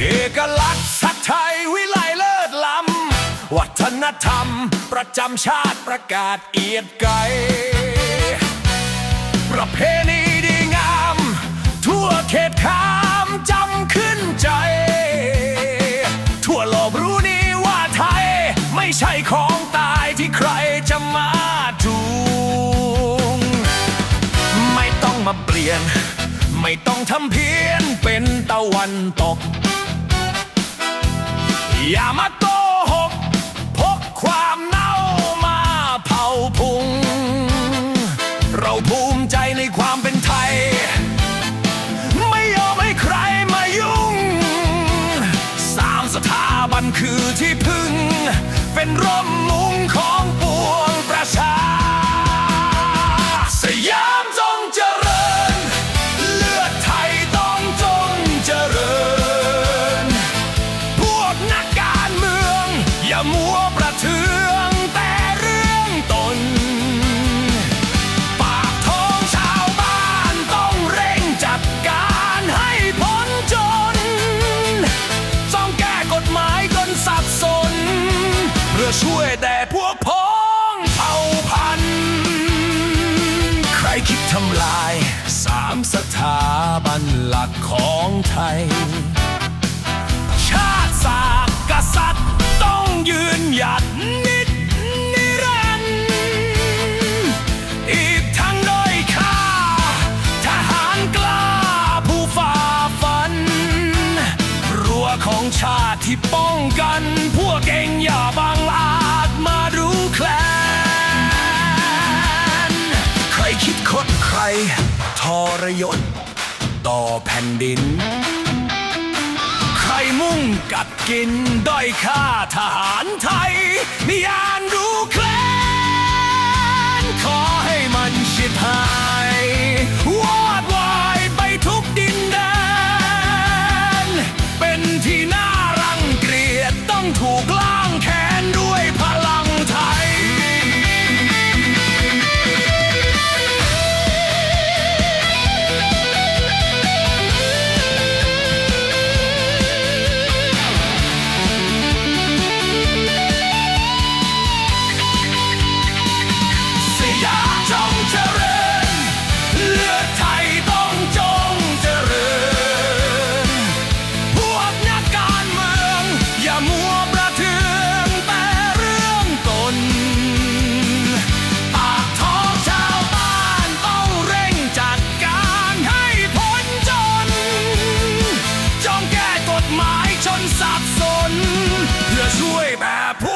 เอกลักษณ์สักไทยวิไลเลิศล้ำ วัฒนธรรมประจำชาติประกาศเอียดไกรประเพณีดีงาม ทั่วเขตขามจำขึ้นใจ ทั่วโลกรู้นี่ว่าไทย ไม่ใช่ของตายที่ใครจะมาจูง ไม่ต้องมาเปลี่ยน ไม่ต้องทำเพี้ยนเป็นตะวันตก อย่ามาโกหกพกความเน่ามาเผาพุง เราภูมิใจในความเป็นไทย ไม่ยอมให้ใครมายุ่ง สามสถาบันคือที่พึ่ง เป็นร่มมุ อย่ามัวประเทืองแต่เรื่องตน ปากท้องชาวบ้านต้องเร่งจัดการให้พ้นจนต้องแก้กฎหมายจนสับสน เพื่อช่วยแต่พวกพ้องเผ่าพันธุ์ใครคิดทำลายสามสถาบันหลักของไทย ชาติศาส ที่ป้องกัน พวกเองอย่าบังอาจมารู้แคลน ใครคิดคดใคร ทรยศ ต่อแผ่นดิน ใครมุ่งกัดกินด้อยค่าทหารไทยนิยานรู้แคลน สับสน เพื่อช่วยแบบผู้